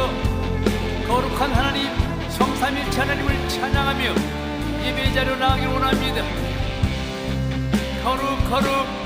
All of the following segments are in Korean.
먼저 거룩한 하나님 성삼일체 하나님을 찬양하며 예배자로 나가길 원합니다. 거룩 거룩.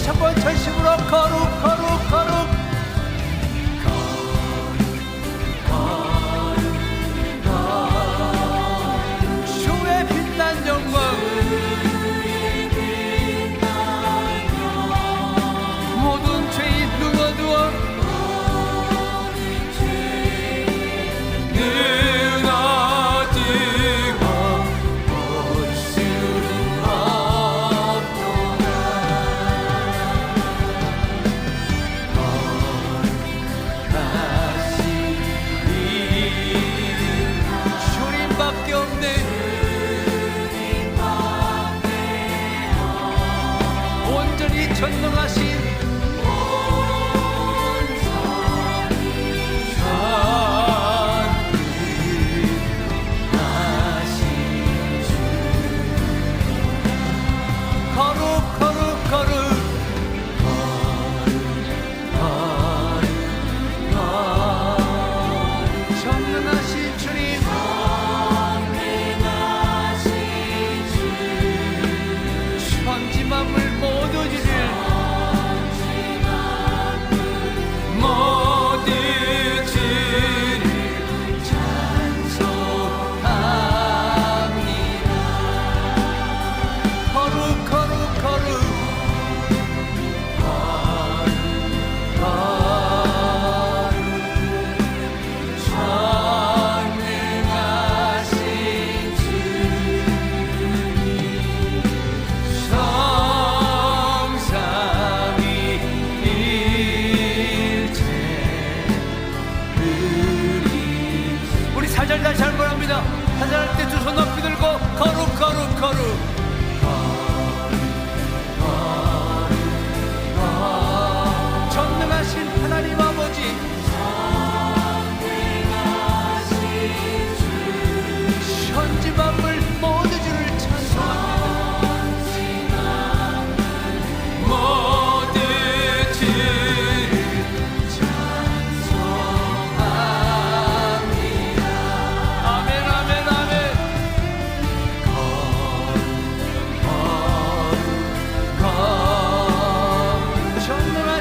다시 한번 전심으로 거룩한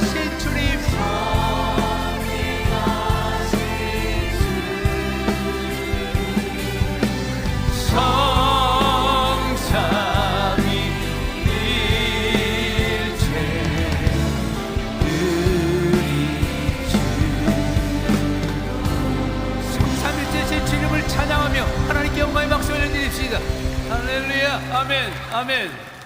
하실 주님 찬양하며 하나님께 영광의 박수 올려드립시다. 아멘, 아멘.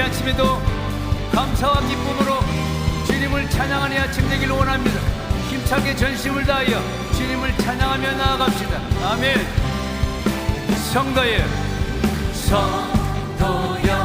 아침에도 감사와 기쁨으로 주님을 찬양하니 아침 되기를 원합니다. 힘차게 전심을 다하여 주님을 찬양하며 나아갑시다. 아멘. 성도여, 성도여.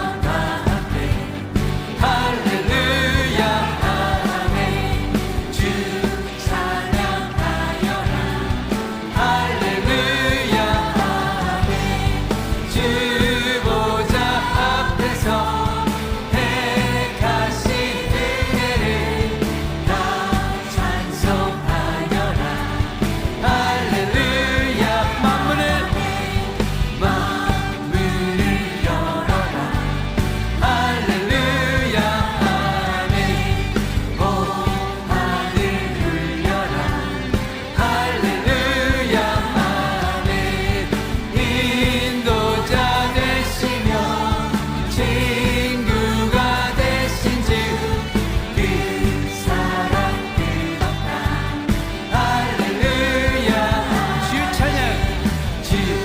see you.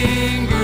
domingo.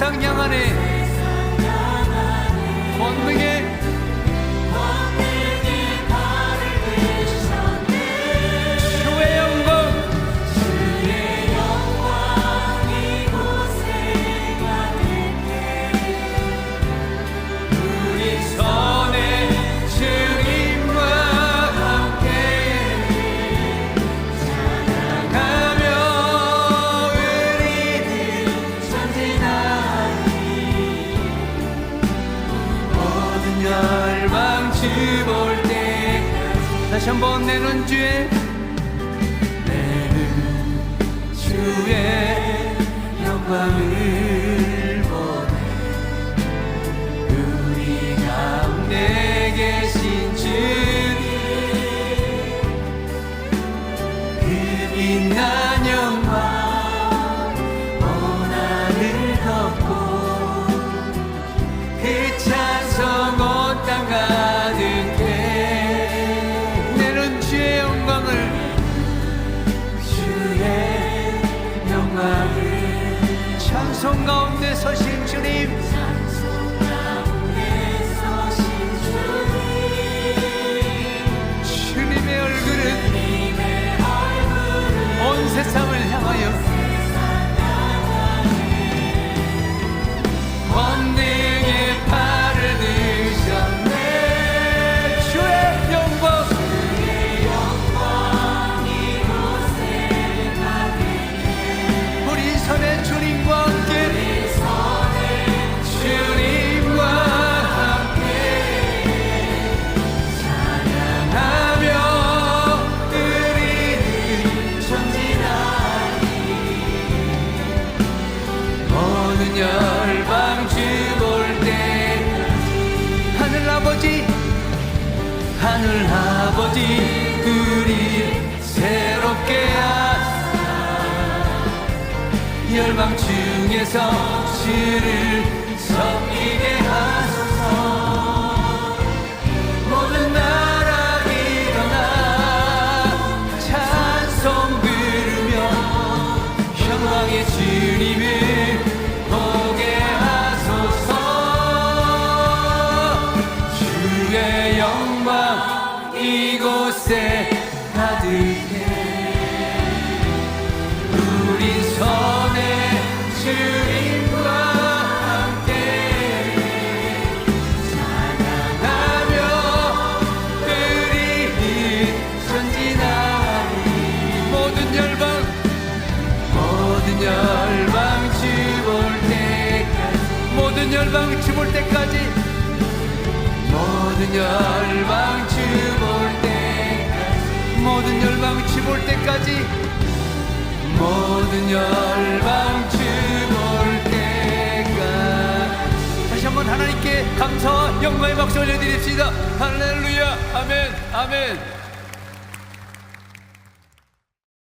세상 향하네. 권능의 다시 한번 내는 주의 내는 주의 영광을 보내. 우리 가운데 계신 주님. 그 빛난 아버지 우리 새롭게 하사 열방 중에서 주를 섬기게 하소서. 모든 나라 일어나 찬송 부르며 영광의 주님을 보게 하소서. 주의 영광 이곳에 가득해. 우리 손에 주님과 함께 찬양하며 우리 전진하리. 모든 열방 모든 열방 주볼 때까지 모든 열방 주볼 때까지 모든 열방 열방 주볼 때까지 모든 열방 주볼 때까지 다시 한번 하나님께 감사와 영광의 박수 올려드립시다. 할렐루야. 아멘. 아멘